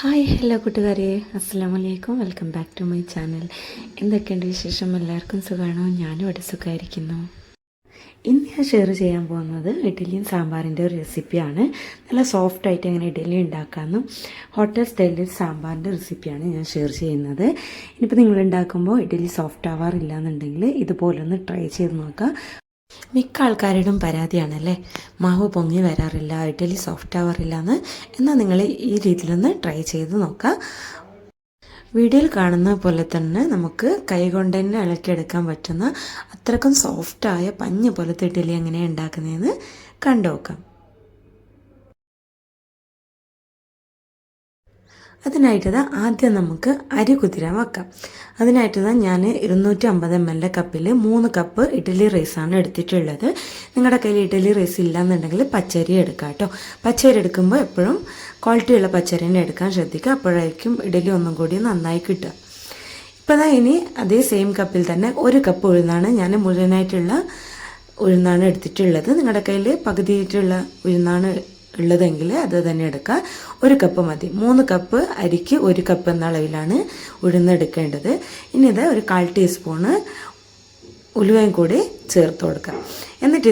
Hi hello കൂട്ടുകാരെ. അസ്സാം വലൈക്കും welcome back to my channel. എന്തൊക്കെയുണ്ട് വിശേഷം? എല്ലാവർക്കും സുഖമാണോ? ഞാനും ഇവിടെ സുഖമായിരിക്കുന്നു. ഇന്ന് ഞാൻ ഷെയർ ചെയ്യാൻ പോകുന്നത് ഇഡ്ഡലിയും സാമ്പാറിന്റെ ഒരു റെസിപ്പിയാണ്. നല്ല സോഫ്റ്റ് ആയിട്ട് എങ്ങനെ ഇഡ്ഡലി ഉണ്ടാക്കാമെന്നും ഹോട്ടൽ സ്റ്റൈലിൽ സാമ്പാറിന്റെ റെസിപ്പിയാണ് ഞാൻ ഷെയർ ചെയ്യുന്നത്. ഇനിയിപ്പോൾ നിങ്ങൾ ഉണ്ടാക്കുമ്പോൾ ഇഡ്ഡലി സോഫ്റ്റ് ആവാറില്ല എന്നുണ്ടെങ്കിൽ ഇതുപോലൊന്ന് ട്രൈ ചെയ്ത് നോക്കുക. മിക്ക ആൾക്കാരുടെയും പരാതിയാണല്ലേ? മാവ് പൊങ്ങി വരാറില്ല ഇഡ്ഡലി സോഫ്റ്റ് ആവാറില്ല എന്ന്. എന്നാൽ നിങ്ങൾ ഈ രീതിയിലൊന്ന് ട്രൈ ചെയ്ത് നോക്കാം വീഡിയോയിൽ കാണുന്ന പോലെ തന്നെ നമുക്ക് കൈകൊണ്ട് തന്നെ ഇളക്കിയെടുക്കാൻ പറ്റുന്ന അത്രക്കും സോഫ്റ്റായ പഞ്ഞ് പോലത്തെ ഇഡ്ഡലി എങ്ങനെയാണ് ഉണ്ടാക്കുന്നതെന്ന് കണ്ടു നോക്കാം. അതിനായിട്ടത് ആദ്യം നമുക്ക് അരി കുതിരാൻ വെക്കാം. അതിനായിട്ടത് ഞാൻ ഇരുന്നൂറ്റി അമ്പത് എം എൽ കപ്പിൽ മൂന്ന് കപ്പ് ഇഡ്ഡലി റൈസാണ് എടുത്തിട്ടുള്ളത്. നിങ്ങളുടെ കയ്യിൽ ഇഡ്ഡലി റൈസ് ഇല്ലയെന്നുണ്ടെങ്കിൽ പച്ചരി എടുക്കാം കേട്ടോ പച്ചരി എടുക്കുമ്പോൾ എപ്പോഴും ക്വാളിറ്റിയുള്ള പച്ചരി തന്നെ എടുക്കാൻ ശ്രദ്ധിക്കുക. അപ്പോഴായിരിക്കും ഇഡ്ഡലി ഒന്നും കൂടി നന്നായി കിട്ടുക. ഇപ്പോൾ ദാ ഇനി അതേ സെയിം കപ്പിൽ തന്നെ ഒരു കപ്പ് ഉഴുന്നാണ് ഞാൻ മുഴുവനായിട്ടുള്ള ഉഴുന്നാണ് എടുത്തിട്ടുള്ളത്. നിങ്ങളുടെ കയ്യിൽ പകുതിയായിട്ടുള്ള ഉഴുന്നാണ് ഉള്ളതെങ്കിൽ അത് തന്നെ എടുക്കുക ഒരു കപ്പ് മതി. മൂന്ന് കപ്പ് അരിക്ക് ഒരു കപ്പ് എന്ന അളവിലാണ് ഉഴുന്നെടുക്കേണ്ടത് ഇനി ഇത് ഒരു കാൽ ടീസ്പൂണ് ഉലുവയും കൂടി ചേർത്ത് കൊടുക്കുക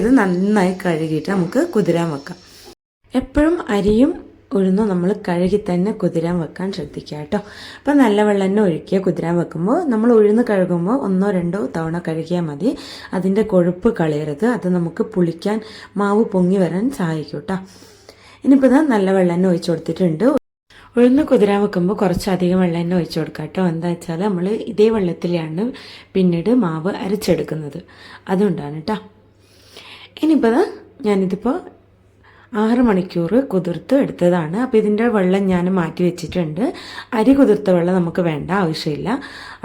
ഇത് നന്നായി കഴുകിയിട്ട് നമുക്ക് കുതിരാൻ വെക്കാം. എപ്പോഴും അരിയും ഉഴുന്നും നമ്മൾ കഴുകി തന്നെ കുതിരാൻ വെക്കാൻ ശ്രദ്ധിക്കുക കേട്ടോ. അപ്പം നല്ല വെള്ളം തന്നെ ഒഴുക്കിയ കുതിരാൻ വെക്കുമ്പോൾ. നമ്മൾ ഉഴുന്ന് കഴുകുമ്പോൾ ഒന്നോ രണ്ടോ തവണ കഴുകിയാൽ മതി. അതിന്റെ കൊഴുപ്പ് കളയരുത്. അത് നമുക്ക് പുളിക്കാൻ മാവ് പൊങ്ങി വരാൻ സഹായിക്കും കേട്ടോ. ഇനിയിപ്പോൾ ഇതാ നല്ല വെള്ളം തന്നെ ഒഴിച്ചു കൊടുത്തിട്ടുണ്ട്. ഉഴുന്ന് കുതിരാൻ വെക്കുമ്പോൾ കുറച്ചധികം വെള്ളം തന്നെ ഒഴിച്ചു കൊടുക്കുക കേട്ടോ. എന്താ വെച്ചാൽ നമ്മൾ ഇതേ വെള്ളത്തിലാണ് പിന്നീട് മാവ് അരച്ചെടുക്കുന്നത്. അതുകൊണ്ടാണ് കേട്ടോ ഇനിയിപ്പോൾ ഞാനിതിപ്പോൾ ആറ് മണിക്കൂർ കുതിർത്ത് എടുത്തതാണ്. അപ്പോൾ ഇതിന്റെ വെള്ളം ഞാൻ മാറ്റി വെച്ചിട്ടുണ്ട്. അരി കുതിർത്ത വെള്ളം നമുക്ക് വേണ്ട ആവശ്യമില്ല.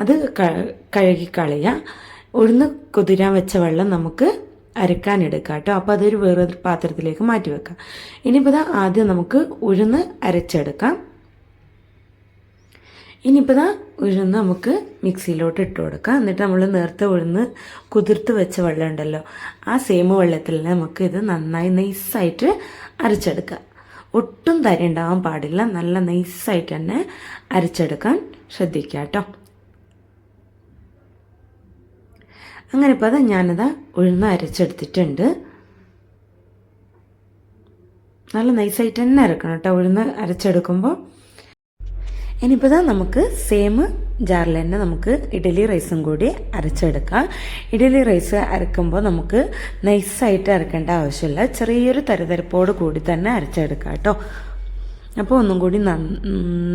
അത് കഴുകി കളയുക ഉഴുന്ന് കുതിരാൻ വെച്ച വെള്ളം നമുക്ക് അരക്കാൻ എടുക്കാം കേട്ടോ. അപ്പോൾ അതൊരു വേറൊരു പാത്രത്തിലേക്ക് മാറ്റി വെക്കാം. ഇനിയിപ്പോൾ ഇതാ ആദ്യം നമുക്ക് ഉഴുന്ന് അരച്ചെടുക്കാം. ഇനിയിപ്പോൾ ഇതാ ഉഴുന്ന് നമുക്ക് മിക്സിയിലോട്ട് ഇട്ട് കൊടുക്കാം. എന്നിട്ട് നമ്മൾ നേരത്തെ ഉഴുന്ന് കുതിർത്ത് വെച്ച വെള്ളം ഉണ്ടല്ലോ ആ സെയിം വെള്ളത്തിൽ നമുക്ക് ഇത് നന്നായി നൈസായിട്ട് അരച്ചെടുക്കാം. ഒട്ടും തരി ഉണ്ടാവാൻ പാടില്ല. നല്ല നൈസായിട്ട് തന്നെ അരച്ചെടുക്കാൻ ശ്രദ്ധിക്കുക കേട്ടോ. അങ്ങനെ ഇപ്പോൾ അത് ഞാനത് ഉഴുന്ന് അരച്ചെടുത്തിട്ടുണ്ട്. നല്ല നൈസായിട്ട് തന്നെ അരക്കണം കേട്ടോ ഉഴുന്ന് അരച്ചെടുക്കുമ്പോൾ ഇനിയിപ്പോൾ നമുക്ക് സെയിം ജാറിൽ തന്നെ നമുക്ക് ഇഡലി റൈസും കൂടി അരച്ചെടുക്കാം. ഇഡലി റൈസ് അരക്കുമ്പോൾ നമുക്ക് നൈസായിട്ട് അരക്കേണ്ട ആവശ്യമില്ല. ചെറിയൊരു തരതരപ്പോട് കൂടി തന്നെ അരച്ചെടുക്കാം കേട്ടോ. അപ്പോൾ ഒന്നും കൂടി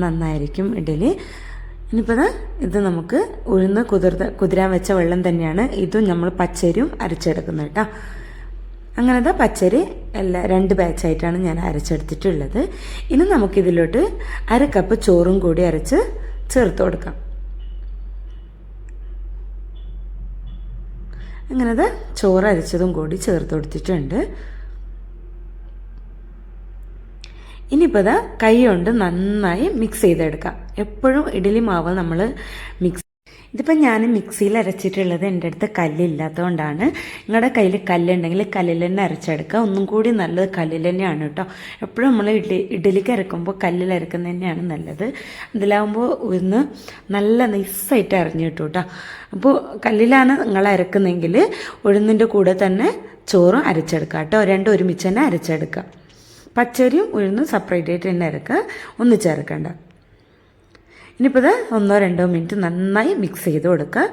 നന്നായിരിക്കും ഇഡലി. ഇനിയിപ്പോൾ ഇത് നമുക്ക് ഉഴുന്ന് കുതിർത്ത് കുതിരാൻ വെച്ച വെള്ളം തന്നെയാണ്. ഇതും നമ്മൾ പച്ചരിയും അരച്ചെടുക്കുന്നത് കേട്ടോ. അങ്ങനത്തെ പച്ചരി എല്ലാ രണ്ട് ബാച്ചായിട്ടാണ് ഞാൻ അരച്ചെടുത്തിട്ടുള്ളത്. ഇനി നമുക്കിതിലോട്ട് അര കപ്പ് ചോറും കൂടി അരച്ച് ചേർത്ത് കൊടുക്കാം. അങ്ങനത്തെ ചോറ് അരച്ചതും കൂടി ചേർത്ത് കൊടുത്തിട്ടുണ്ട്. ഇനിയിപ്പോൾ കൈ കൊണ്ട് നന്നായി മിക്സ് ചെയ്തെടുക്കാം. എപ്പോഴും ഇഡലി മാവ് നമ്മൾ മിക്സ് ഇതിപ്പോൾ ഞാൻ മിക്സിയിൽ അരച്ചിട്ടുള്ളത് എന്റെ അടുത്ത് കല്ലില്ലാത്തതുകൊണ്ടാണ് നിങ്ങളുടെ കയ്യിൽ കല്ലുണ്ടെങ്കിൽ കല്ലിൽ തന്നെ അരച്ചെടുക്കുക. ഒന്നും കൂടി നല്ലത് കല്ലിൽ തന്നെയാണ് കേട്ടോ. എപ്പോഴും നമ്മൾ ഇഡ്ഡലി ഇഡ്ഡലിക്ക് അരക്കുമ്പോൾ കല്ലിൽ അരക്കുന്നത് തന്നെയാണ് നല്ലത്. അതിലാവുമ്പോൾ ഒന്ന് നല്ല നൈസായിട്ട് അരഞ്ഞു കിട്ടും കേട്ടോ. അപ്പോൾ കല്ലിലാണ് നിങ്ങൾ അരക്കുന്നതെങ്കിൽ ഉഴുന്നിന്റെ കൂടെ തന്നെ ചോറും അരച്ചെടുക്കുക കേട്ടോ. രണ്ടും ഒരുമിച്ച് തന്നെ അരച്ചെടുക്കുക. പച്ചരിയും ഉഴുന്നും സെപ്പറേറ്റ് ആയിട്ട് തന്നെ ഇറക്കുക ഒന്ന് ചേർക്കേണ്ട. ഇനിയിപ്പോൾ ഇത് ഒന്നോ രണ്ടോ മിനിറ്റ് നന്നായി മിക്സ് ചെയ്ത് കൊടുക്കുക.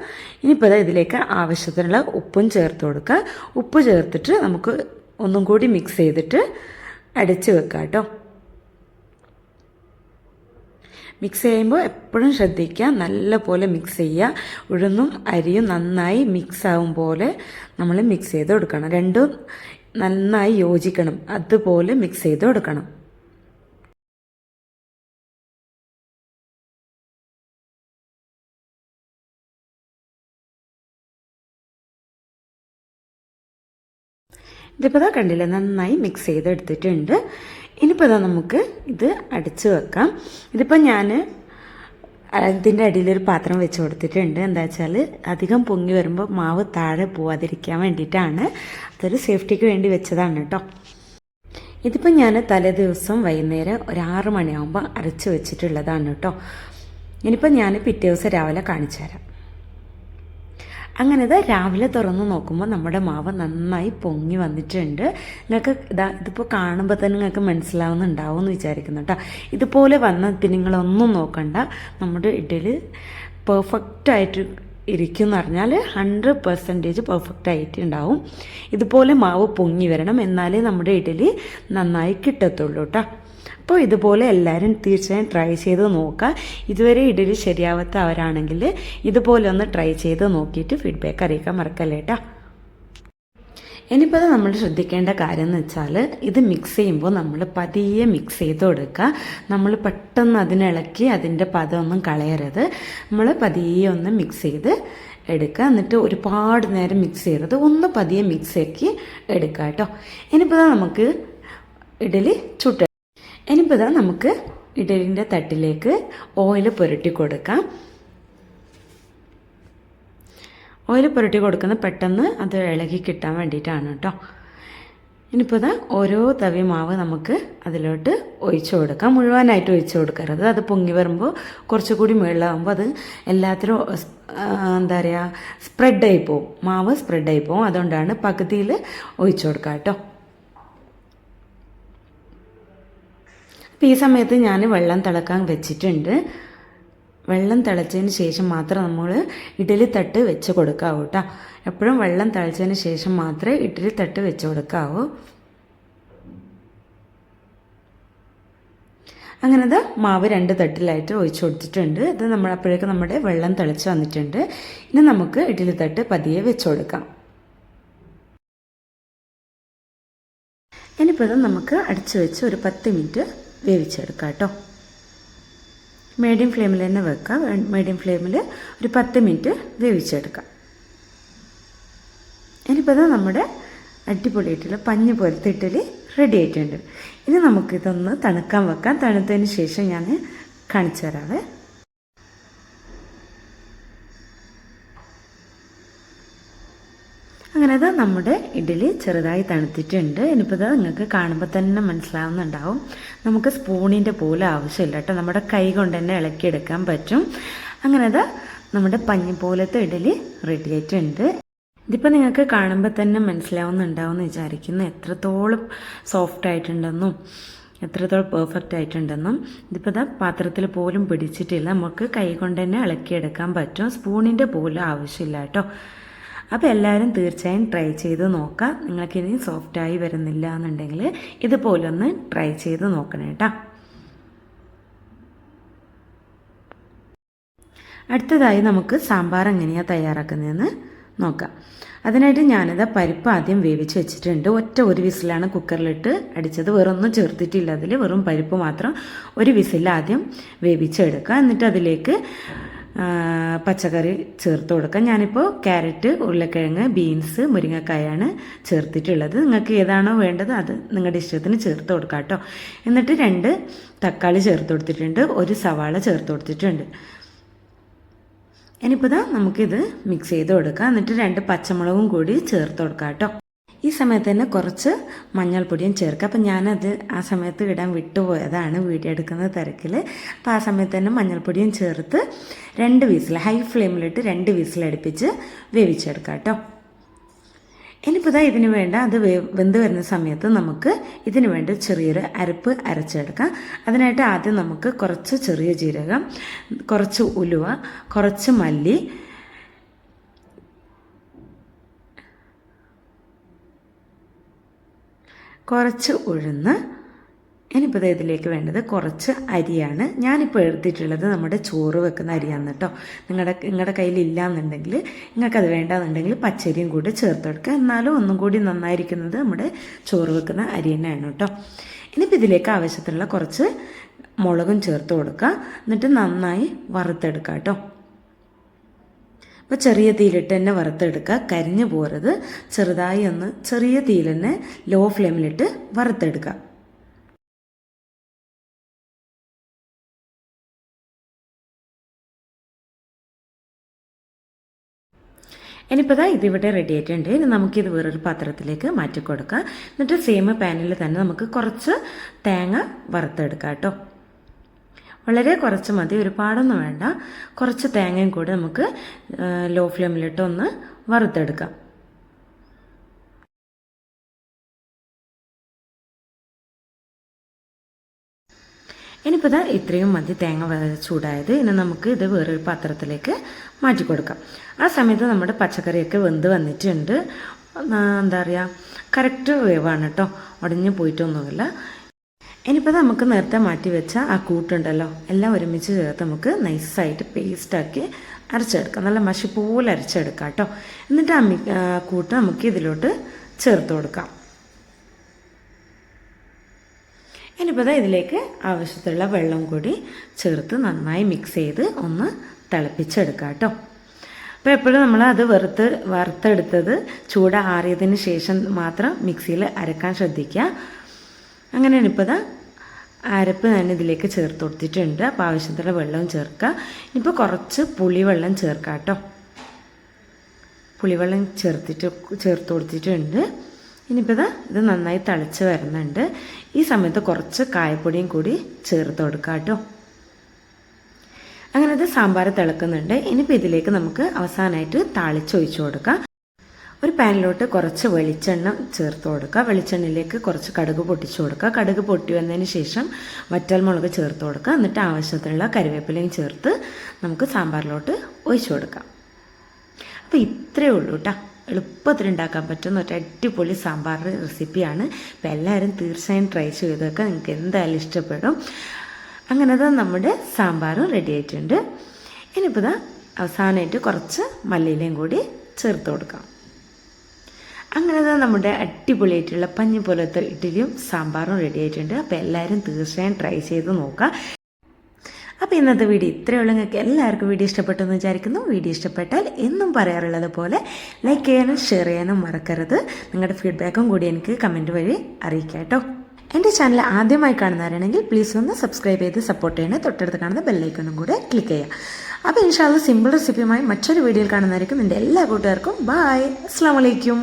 ഇനിയിപ്പോൾ ഇത് ഇതിലേക്ക് ആവശ്യത്തിനുള്ള ഉപ്പും ചേർത്ത് കൊടുക്കുക. ഉപ്പ് ചേർത്തിട്ട് നമുക്ക് ഒന്നും കൂടി മിക്സ് ചെയ്തിട്ട് അടിച്ച് വെക്കുക കേട്ടോ. മിക്സ് ചെയ്യുമ്പോൾ എപ്പോഴും ശ്രദ്ധിക്കുക. നല്ല പോലെ മിക്സ് ചെയ്യുക. ഉഴുന്നും അരിയും നന്നായി മിക്സ് ആവും പോലെ നമ്മൾ മിക്സ് ചെയ്ത് കൊടുക്കണം. രണ്ടും നന്നായി യോജിക്കണം. അതുപോലെ മിക്സ് ചെയ്ത് കൊടുക്കണം. ഇതിപ്പോൾ ഇതാ കണ്ടില്ലേ നന്നായി മിക്സ് ചെയ്തെടുത്തിട്ടുണ്ട്. ഇനിയിപ്പോൾ ഇതാ നമുക്ക് ഇത് അടിച്ചു വെക്കാം. ഇതിപ്പോൾ ഞാൻ ഇതിന്റെ ഒരു പാത്രം വെച്ച് കൊടുത്തിട്ടുണ്ട്. എന്താ വെച്ചാൽ അധികം പൊങ്ങി വരുമ്പോൾ മാവ് താഴെ പോവാതിരിക്കാൻ വേണ്ടിയിട്ടാണ്. അതൊരു സേഫ്റ്റിക്ക് വേണ്ടി വെച്ചതാണ് കേട്ടോ. ഇതിപ്പോൾ ഞാൻ തലേ ദിവസം വൈകുന്നേരം ഒരു ആറ് മണിയാകുമ്പോൾ അരച്ച് വെച്ചിട്ടുള്ളതാണ് കേട്ടോ. ഇനിയിപ്പോൾ ഞാൻ പിറ്റേ ദിവസം രാവിലെ കാണിച്ചു തരാം. അങ്ങനെ ഇത് രാവിലെ തുറന്ന് നോക്കുമ്പോൾ നമ്മുടെ മാവ് നന്നായി പൊങ്ങി വന്നിട്ടുണ്ട്. നിങ്ങൾക്ക് ഇതാ ഇതിപ്പോൾ കാണുമ്പോൾ തന്നെ നിങ്ങൾക്ക് മനസ്സിലാവുന്നുണ്ടാവും എന്ന് വിചാരിക്കുന്നു കേട്ടോ. ഇതുപോലെ വന്ന പിന്നെ നിങ്ങളൊന്നും നോക്കണ്ട. നമ്മുടെ ഇഡലി പെർഫെക്റ്റായിട്ട് ഇരിക്കും എന്ന് പറഞ്ഞാൽ ഹൺഡ്രഡ് പെർസെന്റേജ് പെർഫെക്റ്റ് ആയിട്ട് ഉണ്ടാവും ഇതുപോലെ മാവ് പൊങ്ങി വരണം. എന്നാലേ നമ്മുടെ ഇഡലി നന്നായി കിട്ടത്തുള്ളൂ കേട്ടോ. അപ്പോൾ ഇതുപോലെ എല്ലാവരും തീർച്ചയായും ട്രൈ ചെയ്ത് നോക്കുക. ഇതുവരെ ഇഡലി ശരിയാവാത്ത അവരാണെങ്കിൽ ഇതുപോലെ ഒന്ന് ട്രൈ ചെയ്ത് നോക്കിയിട്ട് ഫീഡ്ബാക്ക് അറിയിക്കാൻ മറക്കല്ലേ കേട്ടോ ഇനിയിപ്പോൾ നമ്മൾ ശ്രദ്ധിക്കേണ്ട കാര്യം എന്ന് വെച്ചാൽ ഇത് മിക്സ് ചെയ്യുമ്പോൾ നമ്മൾ പതിയെ മിക്സ് ചെയ്ത് കൊടുക്കുക. നമ്മൾ പെട്ടെന്ന് അതിനിളക്കി അതിന്റെ പദമൊന്നും കളയരുത്. നമ്മൾ പതിയെ ഒന്ന് മിക്സ് ചെയ്ത് എടുക്കുക. എന്നിട്ട് ഒരുപാട് നേരം മിക്സ് ചെയ്യരുത്. ഒന്ന് പതിയെ മിക്സ് ആക്കി എടുക്കുക കേട്ടോ ഇനിയിപ്പോൾ നമുക്ക് ഇഡലി ചുട്ട് ഇനിയിപ്പോൾ ഇതാ നമുക്ക് ഇഡലിന്റെ തട്ടിലേക്ക് ഓയിൽ പുരട്ടി കൊടുക്കാം. ഓയിൽ പുരട്ടി കൊടുക്കുന്നത് പെട്ടെന്ന് അത് ഇളകി കിട്ടാൻ വേണ്ടിയിട്ടാണ് കേട്ടോ. ഇനിയിപ്പോൾ ഇതാ ഓരോ തവി മാവ് നമുക്ക് അതിലോട്ട് ഒഴിച്ചു കൊടുക്കാം. മുഴുവനായിട്ട് ഒഴിച്ചു കൊടുക്കരുത്. അത് പൊങ്ങി വരുമ്പോൾ കുറച്ചുകൂടി മുകളിലാകുമ്പോൾ അത് എല്ലാത്തിലും എന്താ പറയുക സ്പ്രെഡായി പോവും. മാവ് സ്പ്രെഡായി പോവും. അതുകൊണ്ടാണ് പകുതിയിൽ ഒഴിച്ചു കൊടുക്കുക കേട്ടോ. അപ്പോൾ ഈ സമയത്ത് ഞാൻ വെള്ളം തിളക്കാൻ വെച്ചിട്ടുണ്ട്. വെള്ളം തിളച്ചതിന് ശേഷം മാത്രം നമ്മൾ ഇഡലി തട്ട് വെച്ച് കൊടുക്കാവൂ കേട്ടോ എപ്പോഴും വെള്ളം തിളച്ചതിന് ശേഷം മാത്രമേ ഇഡലി തട്ട് വെച്ച് കൊടുക്കാവൂ. അങ്ങനെ അത് മാവ് രണ്ട് തട്ടിലായിട്ട് ഒഴിച്ചു കൊടുത്തിട്ടുണ്ട്. ഇത് നമ്മൾ അപ്പോഴേക്കും നമ്മുടെ വെള്ളം തിളച്ച് വന്നിട്ടുണ്ട്. ഇനി നമുക്ക് ഇഡലി തട്ട് പതിയെ വെച്ച് കൊടുക്കാം. ഇനിയിപ്പോൾ നമുക്ക് അടിച്ചു വെച്ച് ഒരു പത്ത് മിനിറ്റ് വേവിച്ചെടുക്കാം കേട്ടോ. മീഡിയം ഫ്ലെയിമിൽ തന്നെ വെക്കാം. മീഡിയം ഫ്ലെയിമിൽ ഒരു പത്ത് മിനിറ്റ് വേവിച്ചെടുക്കാം. ഇനിയിപ്പോൾ ഇതാ നമ്മുടെ അടിപൊളി അടിപൊളിയായിട്ടുള്ള പഞ്ഞ് പോലത്തെ ഇഡ്ഡലി റെഡി ആയിട്ടുണ്ട്. ഇനി നമുക്കിതൊന്ന് തണുക്കാൻ വെക്കാം. തണുത്തതിന് ശേഷം ഞാൻ കാണിച്ചു തരാവേ അങ്ങനെ അത് നമ്മുടെ ഇഡ്ഡലി ചെറുതായി തണുത്തിട്ടുണ്ട്. ഇനിയിപ്പോൾ ഇത് നിങ്ങൾക്ക് കാണുമ്പോൾ തന്നെ മനസ്സിലാവുന്നുണ്ടാവും. നമുക്ക് സ്പൂണിന്റെ പോലും ആവശ്യമില്ല കേട്ടോ. നമ്മുടെ കൈ കൊണ്ട് തന്നെ ഇളക്കിയെടുക്കാൻ പറ്റും. അങ്ങനെ അത് നമ്മുടെ പഞ്ഞി പോലത്തെ ഇഡ്ഡലി റെഡി ആയിട്ടുണ്ട്. ഇതിപ്പോൾ നിങ്ങൾക്ക് കാണുമ്പോൾ തന്നെ മനസ്സിലാവുന്നുണ്ടാവും എന്ന് വിചാരിക്കുന്നു. എത്രത്തോളം സോഫ്റ്റ് ആയിട്ടുണ്ടെന്നും എത്രത്തോളം പെർഫെക്റ്റ് ആയിട്ടുണ്ടെന്നും. ഇതിപ്പോൾ ഇതാ പാത്രത്തിൽ പോലും പിടിച്ചിട്ടില്ല. നമുക്ക് കൈ കൊണ്ട് തന്നെ ഇളക്കിയെടുക്കാൻ പറ്റും. സ്പൂണിന്റെ പോലും ആവശ്യമില്ല കേട്ടോ. അപ്പോൾ എല്ലാവരും തീർച്ചയായും ട്രൈ ചെയ്ത് നോക്കാം. നിങ്ങൾക്ക് ഇനി സോഫ്റ്റായി വരുന്നില്ല എന്നുണ്ടെങ്കിൽ ഇതുപോലെ ഒന്ന് ട്രൈ ചെയ്ത് നോക്കണം കേട്ടോ. അടുത്തതായി നമുക്ക് സാമ്പാർ എങ്ങനെയാണ് തയ്യാറാക്കുന്നതെന്ന് നോക്കാം. അതിനായിട്ട് ഞാനിത് പരിപ്പ് ആദ്യം വേവിച്ച് വെച്ചിട്ടുണ്ട്. ഒറ്റ ഒരു വിസിലാണ് കുക്കറിലിട്ട് അടിച്ചത്. വേറൊന്നും ചേർത്തിട്ടില്ല അതിൽ വെറും പരിപ്പ് മാത്രം ഒരു വിസിൽ ആദ്യം വേവിച്ചെടുക്കുക. എന്നിട്ട് അതിലേക്ക് പച്ചക്കറി ചേർത്ത് കൊടുക്കാം. ഞാനിപ്പോൾ ക്യാരറ്റ് ഉരുളക്കിഴങ്ങ് ബീൻസ് മുരിങ്ങക്കായാണ് ചേർത്തിട്ടുള്ളത്. നിങ്ങൾക്ക് ഏതാണോ വേണ്ടത് അത് നിങ്ങളുടെ ഇഷ്ടത്തിന് ചേർത്ത് കൊടുക്കാം കേട്ടോ. എന്നിട്ട് രണ്ട് തക്കാളി ചേർത്ത് കൊടുത്തിട്ടുണ്ട്. ഒരു സവാള ചേർത്ത് കൊടുത്തിട്ടുണ്ട്. ഇനിയിപ്പോൾ നമുക്കിത് മിക്സ് ചെയ്ത് കൊടുക്കാം. എന്നിട്ട് രണ്ട് പച്ചമുളകും കൂടി ചേർത്ത് കൊടുക്കാം കേട്ടോ. ഈ സമയത്ത് തന്നെ കുറച്ച് മഞ്ഞൾപ്പൊടിയും ചേർക്കുക. അപ്പം ഞാനത് ആ സമയത്ത് ഇടാൻ വിട്ടുപോയതാണ് വീഡിയോ എടുക്കുന്ന തിരക്കിൽ അപ്പോൾ ആ സമയത്ത് തന്നെ മഞ്ഞൾപ്പൊടിയും ചേർത്ത് രണ്ട് വീസിൽ ഹൈ ഫ്ലെയിമിലിട്ട് രണ്ട് വീസിൽ അടുപ്പിച്ച് വേവിച്ചെടുക്കാം കേട്ടോ. ഇനിയിപ്പോൾ ഇതാ ഇതിന് വേണ്ട അത് വെന്ത് വരുന്ന സമയത്ത് നമുക്ക് ഇതിന് വേണ്ടി ചെറിയൊരു അരപ്പ് അരച്ചെടുക്കാം. അതിനായിട്ട് ആദ്യം നമുക്ക് കുറച്ച് ചെറിയ ജീരകം കുറച്ച് ഉലുവ കുറച്ച് മല്ലി കുറച്ച് ഉഴുന്ന്. ഇനിയിപ്പോൾ ഇതിലേക്ക് വേണ്ടത് കുറച്ച് അരിയാണ്. ഞാനിപ്പോൾ എടുത്തിട്ടുള്ളത് നമ്മുടെ ചോറ് വെക്കുന്ന അരിയാണ് കേട്ടോ. നിങ്ങളുടെ നിങ്ങളുടെ കയ്യിൽ ഇല്ലയെന്നുണ്ടെങ്കിൽ നിങ്ങൾക്കത് വേണ്ടാന്നുണ്ടെങ്കിൽ പച്ചരിയും കൂടി ചേർത്ത് കൊടുക്കുക. എന്നാലും ഒന്നും കൂടി നന്നായിരിക്കുന്നത് നമ്മുടെ ചോറ് വെക്കുന്ന അരി തന്നെയാണ് കേട്ടോ. ഇനിയിപ്പോൾ ഇതിലേക്ക് ആവശ്യത്തിനുള്ള കുറച്ച് മുളകും ചേർത്ത് കൊടുക്കുക. എന്നിട്ട് നന്നായി വറുത്തെടുക്കുക കേട്ടോ. അപ്പോൾ ചെറിയ തീയിലിട്ട് തന്നെ വറുത്തെടുക്കുക. കരിഞ്ഞു പോരുത്. ചെറുതായി ഒന്ന് ചെറിയ തീയിൽ തന്നെ ലോ ഫ്ലെയിമിലിട്ട് വറുത്തെടുക്കുക. ഇനിയിപ്പോൾ ഇതാ ഇതിവിടെ റെഡി ആയിട്ടുണ്ട്. ഇനി നമുക്കിത് വേറൊരു പാത്രത്തിലേക്ക് മാറ്റി കൊടുക്കാം എന്നിട്ട് സെയിം പാനിൽ തന്നെ നമുക്ക് കുറച്ച് തേങ്ങ വറുത്തെടുക്കാം കേട്ടോ. വളരെ കുറച്ച് മതി ഒരുപാടൊന്നും വേണ്ട. കുറച്ച് തേങ്ങയും കൂടി നമുക്ക് ലോ ഫ്ലെയിമിലിട്ട് ഒന്ന് വറുത്തെടുക്കാം. ഇനിയിപ്പോൾ ഇതാ ഇത്രയും മതി തേങ്ങ ചൂടായത്. ഇനി നമുക്ക് ഇത് വേറൊരു പാത്രത്തിലേക്ക് മാറ്റി കൊടുക്കാം. ആ സമയത്ത് നമ്മുടെ പച്ചക്കറിയൊക്കെ വെന്ത് വന്നിട്ടുണ്ട്. എന്താ പറയുക കറക്റ്റ് വേവാണ് കേട്ടോ. ഉടഞ്ഞു പോയിട്ടൊന്നുമില്ല. ഇനിയിപ്പോൾ നമുക്ക് നേരത്തെ മാറ്റി വെച്ച ആ കൂട്ടുണ്ടല്ലോ എല്ലാം ഒരുമിച്ച് ചേർത്ത് നമുക്ക് നൈസായിട്ട് പേസ്റ്റാക്കി അരച്ചെടുക്കാം. നല്ല മഷി പോലെ അരച്ചെടുക്കാം കേട്ടോ. എന്നിട്ട് ആ കൂട്ട് നമുക്ക് ഇതിലോട്ട് ചേർത്ത് കൊടുക്കാം. ഇനിയിപ്പോൾ ഇതിലേക്ക് ആവശ്യത്തിലുള്ള വെള്ളം കൂടി ചേർത്ത് നന്നായി മിക്സ് ചെയ്ത് ഒന്ന് തിളപ്പിച്ചെടുക്കാം കേട്ടോ. അപ്പോൾ എപ്പോഴും നമ്മൾ അത് വെറുത്ത് വറുത്തെടുത്തത് ചൂട് ആറിയതിന് ശേഷം മാത്രം മിക്സിയിൽ അരക്കാൻ ശ്രദ്ധിക്കുക. അങ്ങനെയാണ് ഇപ്പോൾ ദാ അരപ്പ് ഞാൻ ഇതിലേക്ക് ചേർത്ത് കൊടുത്തിട്ടുണ്ട് അപ്പോൾ ആവശ്യത്തിലുള്ള വെള്ളവും ചേർക്കുക ഇനിയിപ്പോൾ കുറച്ച് പുളിവെള്ളം ചേർക്കാം കേട്ടോ പുളിവെള്ളം ചേർത്തിട്ട് ചേർത്ത് കൊടുത്തിട്ടുണ്ട് ഇനിയിപ്പോൾ ഇതാ ഇത് നന്നായി തിളച്ച് വരുന്നുണ്ട്. ഈ സമയത്ത് കുറച്ച് കായപ്പൊടിയും കൂടി ചേർത്ത് കൊടുക്കാം കേട്ടോ അങ്ങനെ ഇത് സാമ്പാർ തിളക്കുന്നുണ്ട്. ഇനിയിപ്പോൾ ഇതിലേക്ക് നമുക്ക് അവസാനമായിട്ട് താളിച്ചൊഴിച്ചു കൊടുക്കാം. ഒരു പാനിലോട്ട് കുറച്ച് വെളിച്ചെണ്ണ ചേർത്ത് കൊടുക്കുക. വെളിച്ചെണ്ണയിലേക്ക് കുറച്ച് കടുക് പൊട്ടിച്ചു കൊടുക്കുക. കടുക് പൊട്ടി വന്നതിന് ശേഷം വറ്റൽമുളക് ചേർത്ത് കൊടുക്കുക. എന്നിട്ട് ആവശ്യത്തിനുള്ള കറിവേപ്പിലയും ചേർത്ത് നമുക്ക് സാമ്പാറിലോട്ട് ഒഴിച്ചു കൊടുക്കാം. അപ്പോൾ ഇത്രയേ ഉള്ളൂ കേട്ടോ എളുപ്പത്തിൽ ഉണ്ടാക്കാൻ പറ്റുന്ന ഒരു അടിപൊളി സാമ്പാർ റെസിപ്പിയാണ്. അപ്പോൾ എല്ലാവരും തീർച്ചയായും ട്രൈ ചെയ്തൊക്കെ നിങ്ങൾക്ക് എന്തായാലും ഇഷ്ടപ്പെടും. അങ്ങനെ അത് നമ്മുടെ സാമ്പാറും റെഡി ആയിട്ടുണ്ട്. ഇനിയിപ്പോൾ അവസാനമായിട്ട് കുറച്ച് മല്ലിയിലയും കൂടി ചേർത്ത് കൊടുക്കാം. അങ്ങനെ തന്നെ നമ്മുടെ അടിപൊളിയായിട്ടുള്ള പഞ്ഞി പോലത്തെ ഇഡ്ഡലിയും സാമ്പാറും റെഡി ആയിട്ടുണ്ട്. അപ്പോൾ എല്ലാവരും തീർച്ചയായും ട്രൈ ചെയ്ത് നോക്കുക അപ്പോൾ ഇന്നത്തെ വീഡിയോ ഇത്രയേ ഉള്ളൂ. നിങ്ങൾക്ക് എല്ലാവർക്കും വീഡിയോ ഇഷ്ടപ്പെട്ടു എന്ന് വിചാരിക്കുന്നു. വീഡിയോ ഇഷ്ടപ്പെട്ടാൽ എന്നും പറയാറുള്ളത് പോലെ ലൈക്ക് ചെയ്യാനും ഷെയർ ചെയ്യാനും മറക്കരുത്. നിങ്ങളുടെ ഫീഡ്ബാക്കും കൂടി എനിക്ക് കമന്റ് വഴി അറിയിക്കാം കേട്ടോ. എന്റെ ചാനൽ ആദ്യമായി കാണുന്നവരാണെങ്കിൽ പ്ലീസ് ഒന്ന് സബ്സ്ക്രൈബ് ചെയ്ത് സപ്പോർട്ട് ചെയ്യണേ. തൊട്ടടുത്ത് കാണുന്ന ബെല്ലൈക്കണും കൂടെ ക്ലിക്ക് ചെയ്യുക. അപ്പോൾ ഇൻഷാല്ല സിമ്പിൾ റെസിപ്പിയുമായി മറ്റൊരു വീഡിയോയിൽ കാണുന്നതായിരിക്കും എന്റെ എല്ലാ കൂട്ടുകാർക്കും ബായ് അസ്സാം വലൈക്കും